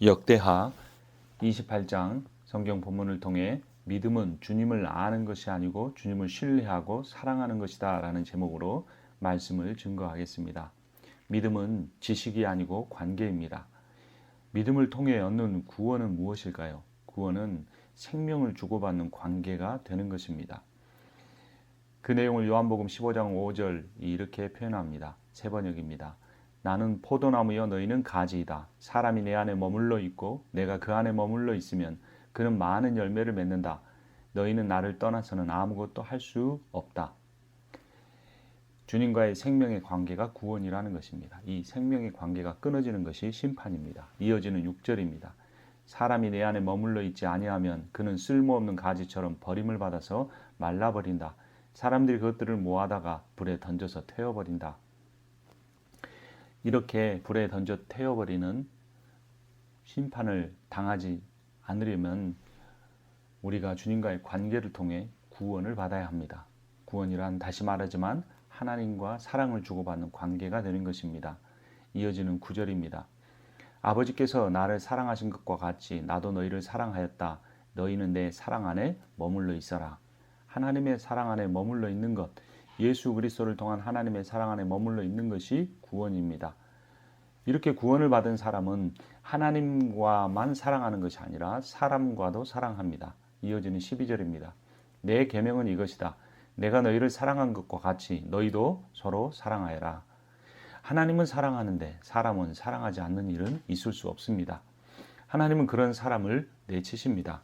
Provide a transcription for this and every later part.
역대하 28장 성경 본문을 통해 믿음은 주님을 아는 것이 아니고 주님을 신뢰하고 사랑하는 것이다 라는 제목으로 말씀을 증거하겠습니다. 믿음은 지식이 아니고 관계입니다. 믿음을 통해 얻는 구원은 무엇일까요? 구원은 생명을 주고받는 관계가 되는 것입니다. 그 내용을 요한복음 15장 5절 이렇게 표현합니다. 세 번역입니다. 나는 포도나무여 너희는 가지이다. 사람이 내 안에 머물러 있고 내가 그 안에 머물러 있으면 그는 많은 열매를 맺는다. 너희는 나를 떠나서는 아무것도 할 수 없다. 주님과의 생명의 관계가 구원이라는 것입니다. 이 생명의 관계가 끊어지는 것이 심판입니다. 이어지는 6절입니다. 사람이 내 안에 머물러 있지 아니하면 그는 쓸모없는 가지처럼 버림을 받아서 말라버린다. 사람들이 그것들을 모아다가 불에 던져서 태워버린다. 이렇게 불에 던져 태워버리는 심판을 당하지 않으려면 우리가 주님과의 관계를 통해 구원을 받아야 합니다. 구원이란 다시 말하지만 하나님과 사랑을 주고받는 관계가 되는 것입니다. 이어지는 구절입니다. 아버지께서 나를 사랑하신 것과 같이 나도 너희를 사랑하였다. 너희는 내 사랑 안에 머물러 있어라. 하나님의 사랑 안에 머물러 있는 것, 예수 그리스도를 통한 하나님의 사랑 안에 머물러 있는 것이 구원입니다. 이렇게 구원을 받은 사람은 하나님과만 사랑하는 것이 아니라 사람과도 사랑합니다. 이어지는 12절입니다. 내 계명은 이것이다. 내가 너희를 사랑한 것과 같이 너희도 서로 사랑하여라. 하나님은 사랑하는데 사람은 사랑하지 않는 일은 있을 수 없습니다. 하나님은 그런 사람을 내치십니다.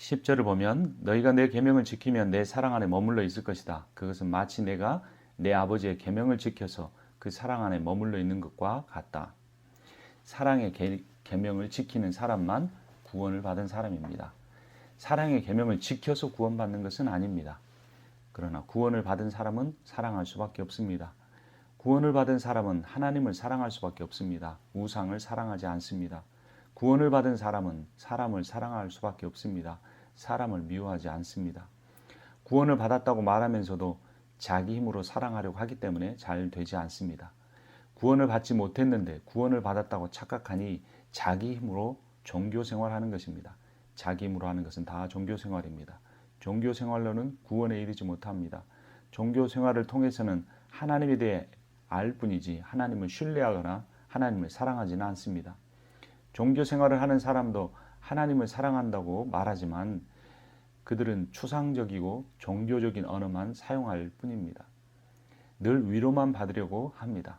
10절을 보면 너희가 내 계명을 지키면 내 사랑 안에 머물러 있을 것이다. 그것은 마치 내가 내 아버지의 계명을 지켜서 그 사랑 안에 머물러 있는 것과 같다. 사랑의 계명을 지키는 사람만 구원을 받은 사람입니다. 사랑의 계명을 지켜서 구원받는 것은 아닙니다. 그러나 구원을 받은 사람은 사랑할 수밖에 없습니다. 구원을 받은 사람은 하나님을 사랑할 수밖에 없습니다. 우상을 사랑하지 않습니다. 구원을 받은 사람은 사람을 사랑할 수밖에 없습니다. 사람을 미워하지 않습니다. 구원을 받았다고 말하면서도 자기 힘으로 사랑하려고 하기 때문에 잘 되지 않습니다. 구원을 받지 못했는데 구원을 받았다고 착각하니 자기 힘으로 종교 생활하는 것입니다. 자기 힘으로 하는 것은 다 종교 생활입니다. 종교 생활로는 구원에 이르지 못합니다. 종교 생활을 통해서는 하나님에 대해 알 뿐이지 하나님을 신뢰하거나 하나님을 사랑하지는 않습니다. 종교 생활을 하는 사람도 하나님을 사랑한다고 말하지만 그들은 추상적이고 종교적인 언어만 사용할 뿐입니다. 늘 위로만 받으려고 합니다.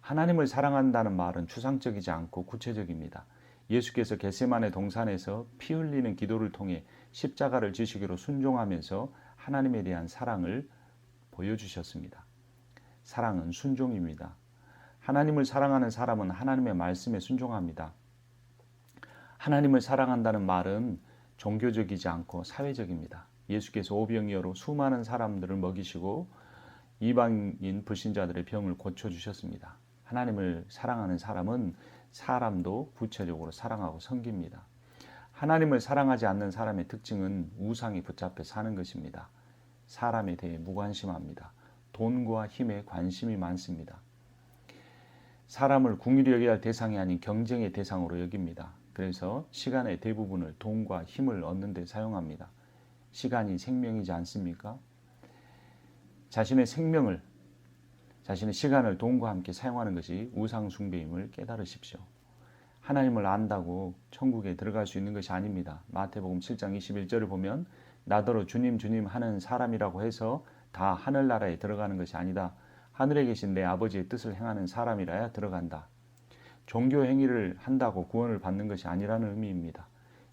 하나님을 사랑한다는 말은 추상적이지 않고 구체적입니다. 예수께서 겟세만의 동산에서 피 흘리는 기도를 통해 십자가를 지시기로 순종하면서 하나님에 대한 사랑을 보여주셨습니다. 사랑은 순종입니다. 하나님을 사랑하는 사람은 하나님의 말씀에 순종합니다. 하나님을 사랑한다는 말은 종교적이지 않고 사회적입니다. 예수께서 오병이어로 수많은 사람들을 먹이시고 이방인 불신자들의 병을 고쳐 주셨습니다. 하나님을 사랑하는 사람은 사람도 구체적으로 사랑하고 섬깁니다. 하나님을 사랑하지 않는 사람의 특징은 우상이 붙잡혀 사는 것입니다. 사람에 대해 무관심합니다. 돈과 힘에 관심이 많습니다. 사람을 궁일이 여겨야 할 대상이 아닌 경쟁의 대상으로 여깁니다. 그래서 시간의 대부분을 돈과 힘을 얻는 데 사용합니다. 시간이 생명이지 않습니까? 자신의 생명을 자신의 시간을 돈과 함께 사용하는 것이 우상 숭배임을 깨달으십시오. 하나님을 안다고 천국에 들어갈 수 있는 것이 아닙니다. 마태복음 7장 21절을 보면 나더러 주님 주님 하는 사람이라고 해서 다 하늘나라에 들어가는 것이 아니다. 하늘에 계신 내 아버지의 뜻을 행하는 사람이라야 들어간다. 종교 행위를 한다고 구원을 받는 것이 아니라는 의미입니다.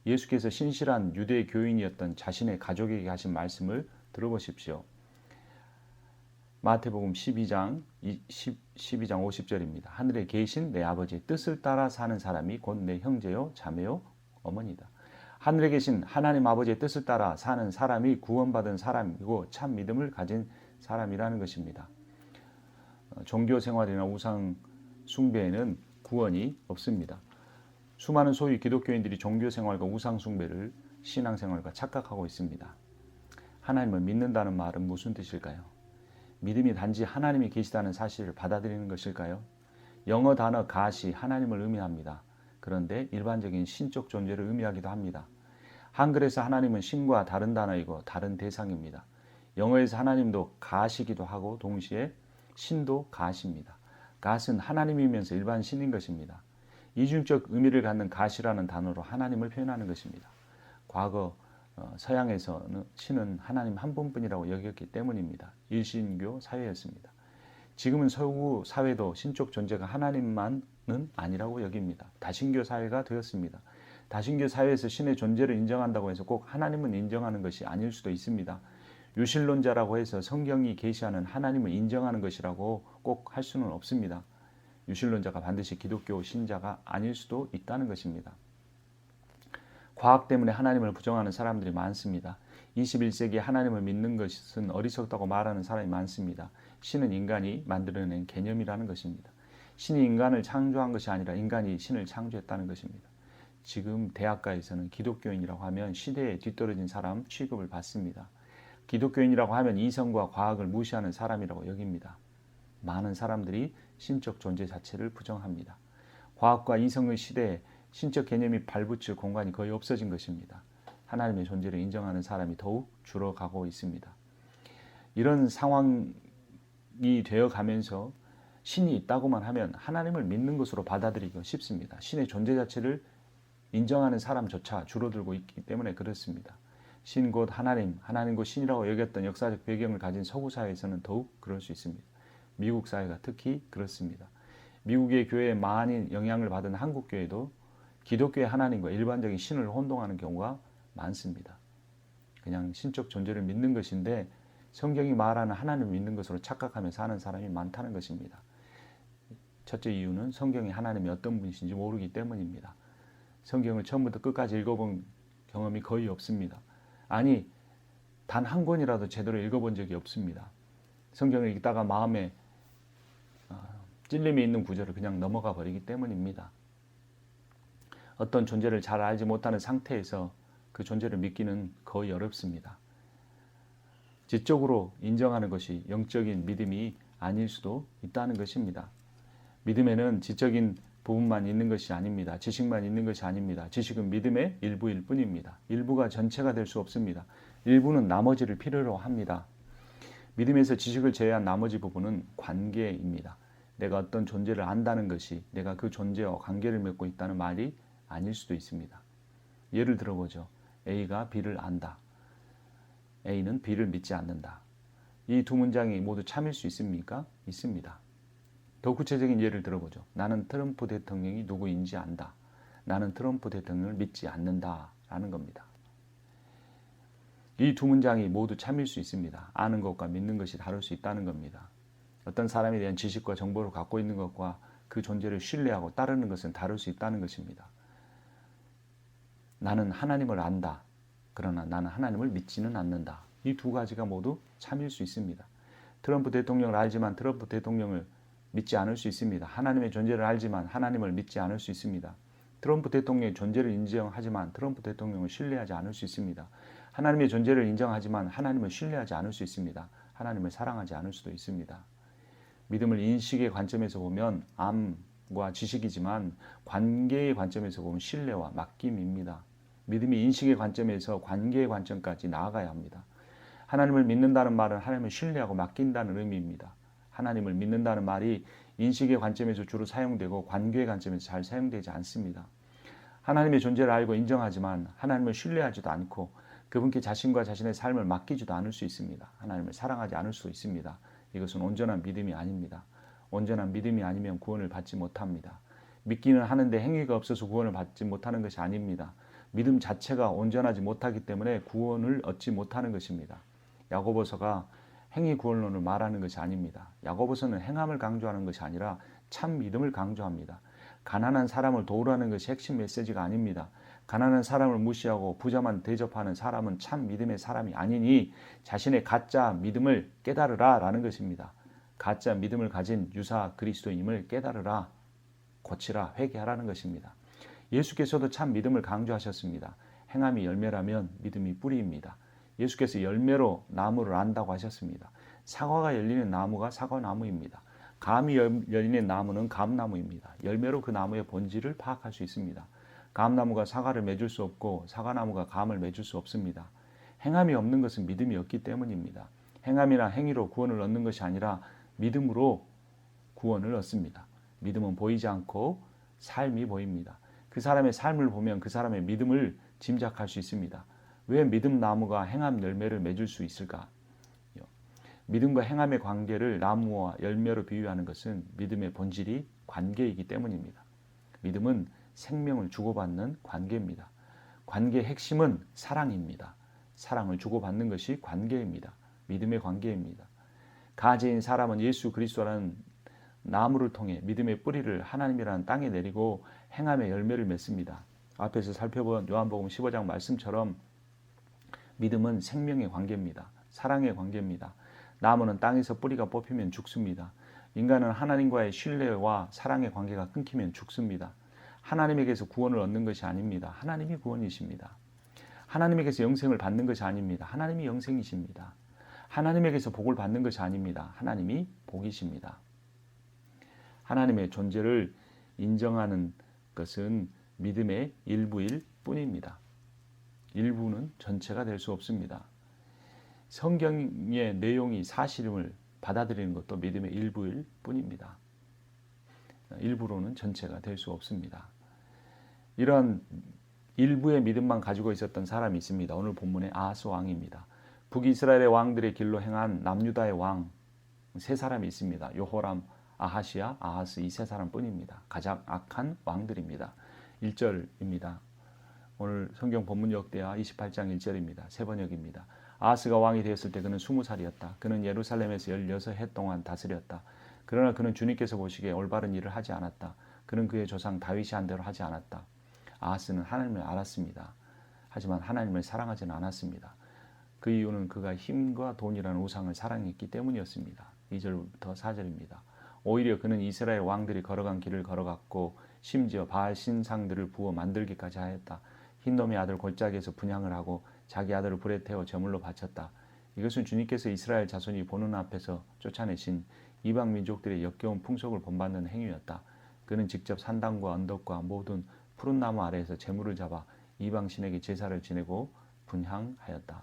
예수께서 신실한 유대 교인이었던 자신의 가족에게 하신 말씀을 들어보십시오. 마태복음 12장 10, 12장 50절입니다. 하늘에 계신 내 아버지의 뜻을 따라 사는 사람이 곧 내 형제요 자매요 어머니다. 하늘에 계신 하나님 아버지의 뜻을 따라 사는 사람이 구원받은 사람이고 참 믿음을 가진 사람이라는 것입니다. 어, 종교 생활이나 우상 숭배에는 구원이 없습니다. 수많은 소위 기독교인들이 종교 생활과 우상 숭배를 신앙 생활과 착각하고 있습니다. 하나님을 믿는다는 말은 무슨 뜻일까요? 믿음이 단지 하나님이 계시다는 사실을 받아들이는 것일까요? 영어 단어 가시 하나님을 의미합니다. 그런데 일반적인 신적 존재를 의미하기도 합니다. 한글에서 하나님은 신과 다른 단어이고 다른 대상입니다. 영어에서 하나님도 가시기도 하고 동시에 신도 가시입니다. 갓은 하나님이면서 일반 신인 것입니다. 이중적 의미를 갖는 가시라는 단어로 하나님을 표현하는 것입니다. 과거 어, 서양에서는 신은 하나님 한 분뿐이라고 여겼기 때문입니다. 일신교 사회였습니다. 지금은 서구 사회도 신적 존재가 하나님만은 아니라고 여깁니다. 다신교 사회가 되었습니다. 다신교 사회에서 신의 존재를 인정한다고 해서 꼭 하나님은 인정하는 것이 아닐 수도 있습니다. 유실론자라고 해서 성경이 계시하는 하나님을 인정하는 것이라고 꼭 할 수는 없습니다. 유실론자가 반드시 기독교 신자가 아닐 수도 있다는 것입니다. 과학 때문에 하나님을 부정하는 사람들이 많습니다. 21세기에 하나님을 믿는 것은 어리석다고 말하는 사람이 많습니다. 신은 인간이 만들어낸 개념이라는 것입니다. 신이 인간을 창조한 것이 아니라 인간이 신을 창조했다는 것입니다. 지금 대학가에서는 기독교인이라고 하면 시대에 뒤떨어진 사람 취급을 받습니다. 기독교인이라고 하면 이성과 과학을 무시하는 사람이라고 여깁니다. 많은 사람들이 신적 존재 자체를 부정합니다. 과학과 이성의 시대에 신적 개념이 발붙일 공간이 거의 없어진 것입니다. 하나님의 존재를 인정하는 사람이 더욱 줄어가고 있습니다. 이런 상황이 되어 가면서 신이 있다고만 하면 하나님을 믿는 것으로 받아들이기 쉽습니다. 신의 존재 자체를 인정하는 사람조차 줄어들고 있기 때문에 그렇습니다. 신 곧 하나님, 하나님 곧 신이라고 여겼던 역사적 배경을 가진 서구 사회에서는 더욱 그럴 수 있습니다. 미국 사회가 특히 그렇습니다. 미국의 교회에 많이 영향을 받은 한국 교회도 기독교의 하나님과 일반적인 신을 혼동하는 경우가 많습니다. 그냥 신적 존재를 믿는 것인데 성경이 말하는 하나님을 믿는 것으로 착각하며 사는 사람이 많다는 것입니다. 첫째 이유는 성경이 하나님이 어떤 분이신지 모르기 때문입니다. 성경을 처음부터 끝까지 읽어본 경험이 거의 없습니다. 아니, 단 한 권이라도 제대로 읽어본 적이 없습니다. 성경을 읽다가 마음에 어, 찔림이 있는 구절을 그냥 넘어가 버리기 때문입니다. 어떤 존재를 잘 알지 못하는 상태에서 그 존재를 믿기는 거의 어렵습니다. 지적으로 인정하는 것이 영적인 믿음이 아닐 수도 있다는 것입니다. 믿음에는 지적인 부분만 있는 것이 아닙니다. 지식만 있는 것이 아닙니다. 지식은 믿음의 일부일 뿐입니다. 일부가 전체가 될 수 없습니다. 일부는 나머지를 필요로 합니다. 믿음에서 지식을 제외한 나머지 부분은 관계입니다. 내가 어떤 존재를 안다는 것이 내가 그 존재와 관계를 맺고 있다는 말이 아닐 수도 있습니다. 예를 들어보죠. A가 B를 안다. A는 B를 믿지 않는다. 이 두 문장이 모두 참일 수 있습니까? 있습니다. 더 구체적인 예를 들어보죠. 나는 트럼프 대통령이 누구인지 안다. 나는 트럼프 대통령을 믿지 않는다. 라는 겁니다. 이 두 문장이 모두 참일 수 있습니다. 아는 것과 믿는 것이 다를 수 있다는 겁니다. 어떤 사람에 대한 지식과 정보를 갖고 있는 것과 그 존재를 신뢰하고 따르는 것은 다를 수 있다는 것입니다. 나는 하나님을 안다. 그러나 나는 하나님을 믿지는 않는다. 이 두 가지가 모두 참일 수 있습니다. 트럼프 대통령을 알지만 트럼프 대통령을 믿지 않을 수 있습니다. 하나님의 존재를 알지만 하나님을 믿지 않을 수 있습니다. 트럼프 대통령의 존재를 인정하지만 트럼프 대통령을 신뢰하지 않을 수 있습니다. 하나님의 존재를 인정하지만 하나님을 신뢰하지 않을 수 있습니다. 하나님을 사랑하지 않을 수도 있습니다. 믿음을 인식의 관점에서 보면 암과 지식이지만 관계의 관점에서 보면 신뢰와 맡김입니다. 믿음이 인식의 관점에서 관계의 관점까지 나아가야 합니다. 하나님을 믿는다는 말은 하나님을 신뢰하고 맡긴다는 의미입니다. 하나님을 믿는다는 말이 인식의 관점에서 주로 사용되고 관계의 관점에서 잘 사용되지 않습니다. 하나님의 존재를 알고 인정하지만 하나님을 신뢰하지도 않고 그분께 자신과 자신의 삶을 맡기지도 않을 수 있습니다. 하나님을 사랑하지 않을 수 있습니다. 이것은 온전한 믿음이 아닙니다. 온전한 믿음이 아니면 구원을 받지 못합니다. 믿기는 하는데 행위가 없어서 구원을 받지 못하는 것이 아닙니다. 믿음 자체가 온전하지 못하기 때문에 구원을 얻지 못하는 것입니다. 야고보서가 행위 구원론을 말하는 것이 아닙니다. 야고보서는 행함을 강조하는 것이 아니라 참 믿음을 강조합니다. 가난한 사람을 도우라는 것이 핵심 메시지가 아닙니다. 가난한 사람을 무시하고 부자만 대접하는 사람은 참 믿음의 사람이 아니니 자신의 가짜 믿음을 깨달으라 라는 것입니다. 가짜 믿음을 가진 유사 그리스도임을 깨달으라, 고치라, 회개하라는 것입니다. 예수께서도 참 믿음을 강조하셨습니다. 행함이 열매라면 믿음이 뿌리입니다. 예수께서 열매로 나무를 안다고 하셨습니다. 사과가 열리는 나무가 사과나무입니다. 감이 열- 열리는 나무는 감나무입니다. 열매로 그 나무의 본질을 파악할 수 있습니다. 감나무가 사과를 맺을 수 없고 사과나무가 감을 맺을 수 없습니다. 행함이 없는 것은 믿음이 없기 때문입니다. 행함이나 행위로 구원을 얻는 것이 아니라 믿음으로 구원을 얻습니다. 믿음은 보이지 않고 삶이 보입니다. 그 사람의 삶을 보면 그 사람의 믿음을 짐작할 수 있습니다. 왜 믿음 나무가 행함 열매를 맺을 수 있을까? 믿음과 행함의 관계를 나무와 열매로 비유하는 것은 믿음의 본질이 관계이기 때문입니다. 믿음은 생명을 주고받는 관계입니다. 관계의 핵심은 사랑입니다. 사랑을 주고받는 것이 관계입니다. 믿음의 관계입니다. 가지인 사람은 예수 그리스도라는 나무를 통해 믿음의 뿌리를 하나님이라는 땅에 내리고 행함의 열매를 맺습니다. 앞에서 살펴본 요한복음 15장 말씀처럼 믿음은 생명의 관계입니다. 사랑의 관계입니다. 나무는 땅에서 뿌리가 뽑히면 죽습니다. 인간은 하나님과의 신뢰와 사랑의 관계가 끊기면 죽습니다. 하나님에게서 구원을 얻는 것이 아닙니다. 하나님이 구원이십니다. 하나님에게서 영생을 받는 것이 아닙니다. 하나님이 영생이십니다. 하나님에게서 복을 받는 것이 아닙니다. 하나님이 복이십니다. 하나님의 존재를 인정하는 것은 믿음의 일부일 뿐입니다. 일부는 전체가 될 수 없습니다. 성경의 내용이 사실임을 받아들이는 것도 믿음의 일부일 뿐입니다. 일부로는 전체가 될 수 없습니다. 이런 일부의 믿음만 가지고 있었던 사람이 있습니다. 오늘 본문의 아하스 왕입니다. 북이스라엘의 왕들의 길로 행한 남유다의 왕 세 사람이 있습니다. 요호람, 아하시아, 아하스 이 세 사람뿐입니다. 가장 악한 왕들입니다. 1절입니다. 오늘 성경 본문 역대하 28장 1절입니다. 세 번역입니다. 아하스가 왕이 되었을 때 그는 20살이었다. 그는 예루살렘에서 16해 동안 다스렸다. 그러나 그는 주님께서 보시기에 올바른 일을 하지 않았다. 그는 그의 조상 다윗이 한 대로 하지 않았다. 아하스는 하나님을 알았습니다. 하지만 하나님을 사랑하지는 않았습니다. 그 이유는 그가 힘과 돈이라는 우상을 사랑했기 때문이었습니다. 2절부터 4절입니다. 오히려 그는 이스라엘 왕들이 걸어간 길을 걸어갔고 심지어 바알 신상들을 부어 만들기까지 하였다. 흰놈의 아들 골짜기에서 분양을 하고 자기 아들을 불에 태워 제물로 바쳤다. 이것은 주님께서 이스라엘 자손이 보는 앞에서 쫓아내신 이방 민족들의 역겨운 풍속을 본받는 행위였다. 그는 직접 산당과 언덕과 모든 푸른 나무 아래에서 제물을 잡아 이방 신에게 제사를 지내고 분향하였다.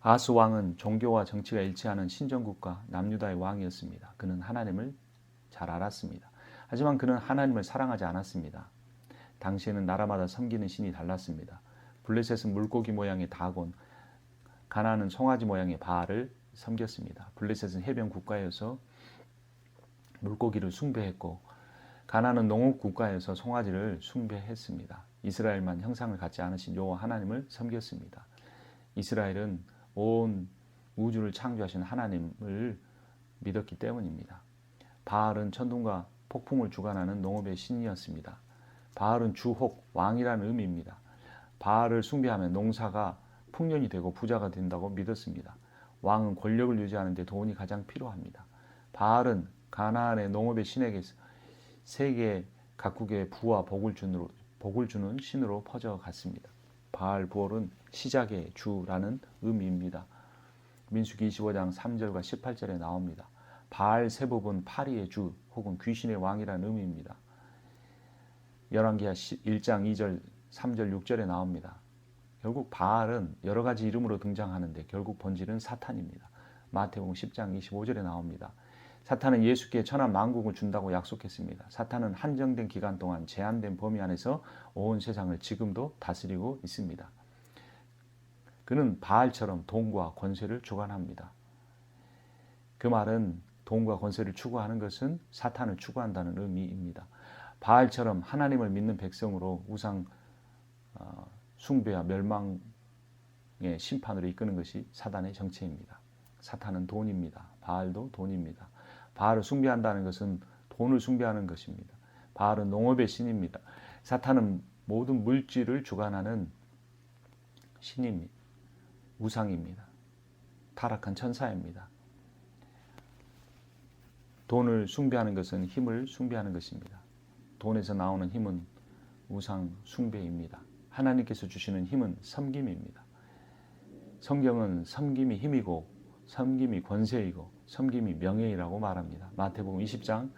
아스 왕은 종교와 정치가 일치하는 신정국가 남유다의 왕이었습니다. 그는 하나님을 잘 알았습니다. 하지만 그는 하나님을 사랑하지 않았습니다. 당시에는 나라마다 섬기는 신이 달랐습니다. 블레셋은 물고기 모양의 다곤, 가나안은 송아지 모양의 바알을 섬겼습니다. 블레셋은 해변 국가여서 물고기를 숭배했고 가나안은 농업 국가여서 송아지를 숭배했습니다. 이스라엘만 형상을 갖지 않으신 여호와 하나님을 섬겼습니다. 이스라엘은 온 우주를 창조하신 하나님을 믿었기 때문입니다. 바알은 천둥과 폭풍을 주관하는 농업의 신이었습니다. 바알은 주혹, 왕이라는 의미입니다. 바알을 숭배하면 농사가 풍년이 되고 부자가 된다고 믿었습니다. 왕은 권력을 유지하는 데 돈이 가장 필요합니다. 바알은 가나안의 농업의 신에게서 세계 각국의 부와 복을 주는, 복을 주는 신으로 퍼져갔습니다. 바알 부올은 시작의 주라는 의미입니다. 민수기 25장 3절과 18절에 나옵니다. 바알 세법은 파리의 주 혹은 귀신의 왕이라는 의미입니다. 열왕기하 1장 2절, 3절, 6절에 나옵니다. 결국 바알은 여러 가지 이름으로 등장하는데 결국 본질은 사탄입니다. 마태복음 10장 25절에 나옵니다. 사탄은 예수께 천한 만국을 준다고 약속했습니다. 사탄은 한정된 기간 동안 제한된 범위 안에서 온 세상을 지금도 다스리고 있습니다. 그는 바알처럼 돈과 권세를 주관합니다. 그 말은 돈과 권세를 추구하는 것은 사탄을 추구한다는 의미입니다. 바알처럼 하나님을 믿는 백성으로 우상 어, 숭배와 멸망의 심판으로 이끄는 것이 사단의 정체입니다. 사탄은 돈입니다. 바알도 돈입니다. 바알을 숭배한다는 것은 돈을 숭배하는 것입니다. 바알은 농업의 신입니다. 사탄은 모든 물질을 주관하는 신입니다. 우상입니다. 타락한 천사입니다. 돈을 숭배하는 것은 힘을 숭배하는 것입니다. 돈에서 나오는 힘은 우상 숭배입니다. 하나님께서 주시는 힘은 섬김입니다. 성경은 섬김이 힘이고 섬김이 권세이고 섬김이 명예이라고 말합니다. 마태복음 20장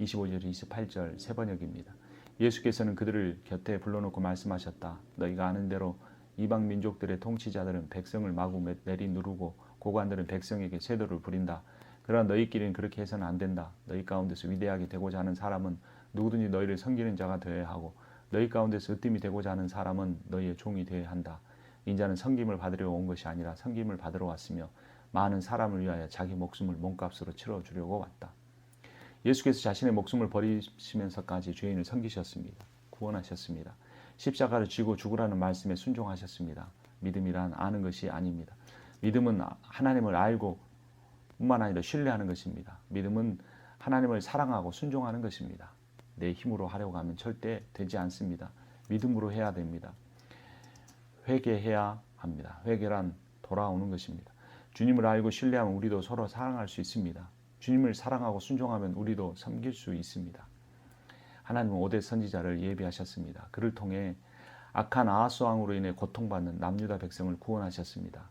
25절 28절 세 번역입니다. 예수께서는 그들을 곁에 불러놓고 말씀하셨다. 너희가 아는 대로 이방 민족들의 통치자들은 백성을 마구 내리 누르고 고관들은 백성에게 세도를 부린다. 그러나 너희끼리는 그렇게 해서는 안 된다. 너희 가운데서 위대하게 되고자 하는 사람은 누구든지 너희를 섬기는 자가 되어야 하고 너희 가운데서 으뜸이 되고자 하는 사람은 너희의 종이 되어야 한다. 인자는 섬김을 받으려 온 것이 아니라 섬김을 받으러 왔으며 많은 사람을 위하여 자기 목숨을 몸값으로 치러 주려고 왔다. 예수께서 자신의 목숨을 버리시면서까지 죄인을 섬기셨습니다. 구원하셨습니다. 십자가를 쥐고 죽으라는 말씀에 순종하셨습니다. 믿음이란 아는 것이 아닙니다. 믿음은 하나님을 알고 뿐만 아니라 신뢰하는 것입니다. 믿음은 하나님을 사랑하고 순종하는 것입니다. 내 힘으로 하려고 하면 절대 되지 않습니다. 믿음으로 해야 됩니다. 회개해야 합니다. 회개란 돌아오는 것입니다. 주님을 알고 신뢰하면 우리도 서로 사랑할 수 있습니다. 주님을 사랑하고 순종하면 우리도 섬길 수 있습니다. 하나님은 오대 선지자를 예비하셨습니다. 그를 통해 악한 아하스 왕으로 인해 고통받는 남유다 백성을 구원하셨습니다.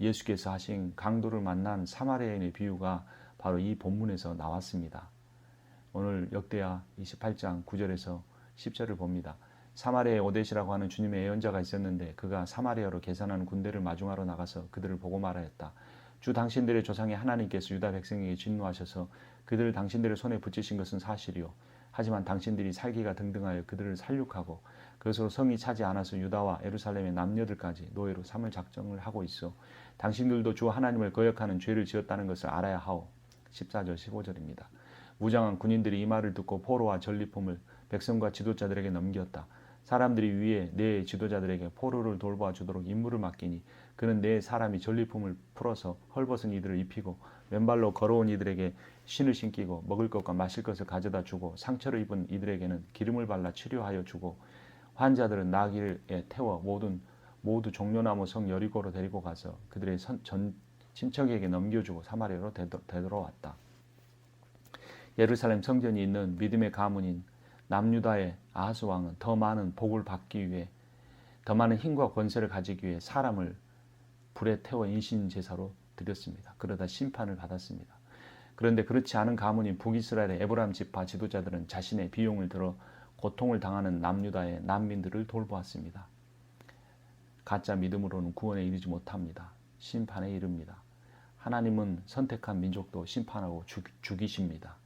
예수께서 하신 강도를 만난 사마리아인의 비유가 바로 이 본문에서 나왔습니다. 오늘 역대하 28장 9절에서 10절을 봅니다. 사마리아에 오데시라고 하는 주님의 예언자가 있었는데 그가 사마리아로 계산하는 군대를 마중하러 나가서 그들을 보고 말하였다. 주 당신들의 조상의 하나님께서 유다 백성에게 진노하셔서 그들을 당신들의 손에 붙이신 것은 사실이요. 하지만 당신들이 살기가 등등하여 그들을 살육하고 그것으로 성이 차지 않아서 유다와 에루살렘의 남녀들까지 노예로 삼을 작정을 하고 있어. 당신들도 주 하나님을 거역하는 죄를 지었다는 것을 알아야 하오. 14절 15절입니다. 무장한 군인들이 이 말을 듣고 포로와 전리품을 백성과 지도자들에게 넘겼다. 사람들이 위에 내 지도자들에게 포로를 돌봐 주도록 임무를 맡기니 그는 내 사람이 전리품을 풀어서 헐벗은 이들을 입히고 맨발로 걸어온 이들에게 신을 신기고 먹을 것과 마실 것을 가져다 주고 상처를 입은 이들에게는 기름을 발라 치료하여 주고 환자들은 나귀에 태워 모든 모두 종려나무 성 여리고로 데리고 가서 그들의 선, 전 친척에게 넘겨주고 사마리아로 되돌아왔다. 예루살렘 성전이 있는 믿음의 가문인 남유다의 아하스 왕은 더 많은 복을 받기 위해 더 많은 힘과 권세를 가지기 위해 사람을 불에 태워 인신 제사로 드렸습니다. 그러다 심판을 받았습니다. 그런데 그렇지 않은 가문인 북이스라엘의 에브람 지파 지도자들은 자신의 비용을 들어 고통을 당하는 남유다의 난민들을 돌보았습니다. 가짜 믿음으로는 구원에 이르지 못합니다. 심판에 이릅니다. 하나님은 선택한 민족도 심판하고 죽이십니다.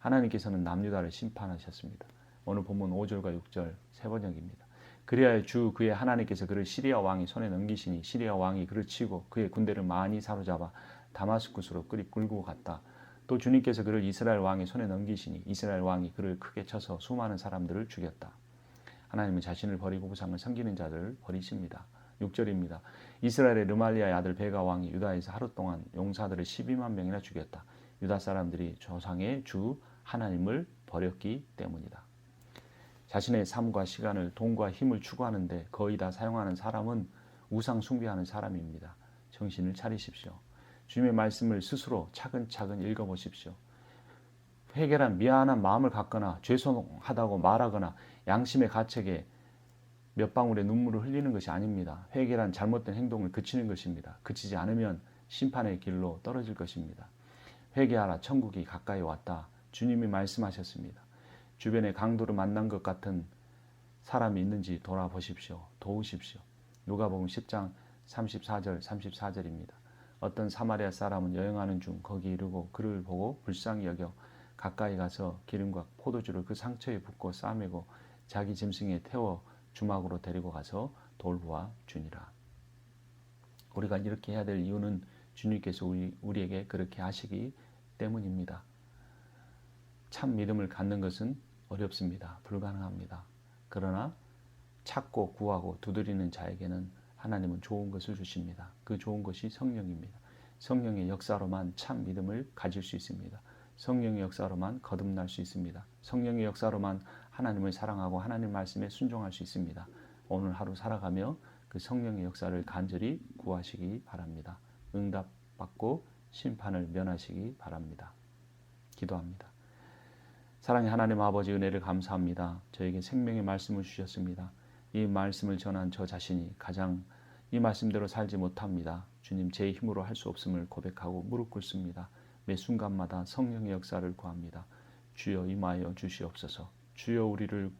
하나님께서는 남유다를 심판하셨습니다. 오늘 본문 5절과 6절 세 번역입니다. 그리하여 주 그의 하나님께서 그를 시리아 왕이 손에 넘기시니 시리아 왕이 그를 치고 그의 군대를 많이 사로잡아 다마스쿠스로 끌이 끌고 갔다. 또 주님께서 그를 이스라엘 왕의 손에 넘기시니 이스라엘 왕이 그를 크게 쳐서 수많은 사람들을 죽였다. 하나님은 자신을 버리고 부상을 섬기는 자들을 버리십니다. 6절입니다. 이스라엘의 르말리아의 아들 베가 왕이 유다에서 하루 동안 용사들을 12만 명이나 죽였다. 유다 사람들이 조상의 주 하나님을 버렸기 때문이다. 자신의 삶과 시간을 돈과 힘을 추구하는데 거의 다 사용하는 사람은 우상 숭배하는 사람입니다. 정신을 차리십시오. 주님의 말씀을 스스로 차근차근 읽어보십시오. 회개란 미안한 마음을 갖거나 죄송하다고 말하거나 양심의 가책에 몇 방울의 눈물을 흘리는 것이 아닙니다. 회개란 잘못된 행동을 그치는 것입니다. 그치지 않으면 심판의 길로 떨어질 것입니다. 회개하라 천국이 가까이 왔다. 주님이 말씀하셨습니다. 주변에 강도를 만난 것 같은 사람이 있는지 돌아보십시오. 도우십시오. 누가복음 10장 34절 34절입니다. 어떤 사마리아 사람은 여행하는 중 거기 이르고 그를 보고 불쌍히 여겨 가까이 가서 기름과 포도주를 그 상처에 붓고 싸매고 자기 짐승에 태워 주막으로 데리고 가서 돌보아 주니라. 우리가 이렇게 해야 될 이유는 주님께서 우리, 우리에게 그렇게 하시기 때문입니다. 참 믿음을 갖는 것은 어렵습니다. 불가능합니다. 그러나 찾고 구하고 두드리는 자에게는 하나님은 좋은 것을 주십니다. 그 좋은 것이 성령입니다. 성령의 역사로만 참 믿음을 가질 수 있습니다. 성령의 역사로만 거듭날 수 있습니다. 성령의 역사로만 하나님을 사랑하고 하나님 말씀에 순종할 수 있습니다. 오늘 하루 살아가며 그 성령의 역사를 간절히 구하시기 바랍니다. 응답받고 심판을 면하시기 바랍니다. 기도합니다. 사랑의 하나님 아버지 은혜를 감사합니다. 저에게 생명의 말씀을 주셨습니다. 이 말씀을 전한 저 자신이 가장 이 말씀대로 살지 못합니다. 주님 제 힘으로 할 수 없음을 고백하고 무릎 꿇습니다. 매 순간마다 성령의 역사를 구합니다. 주여 임하여 주시옵소서. 주여 우리를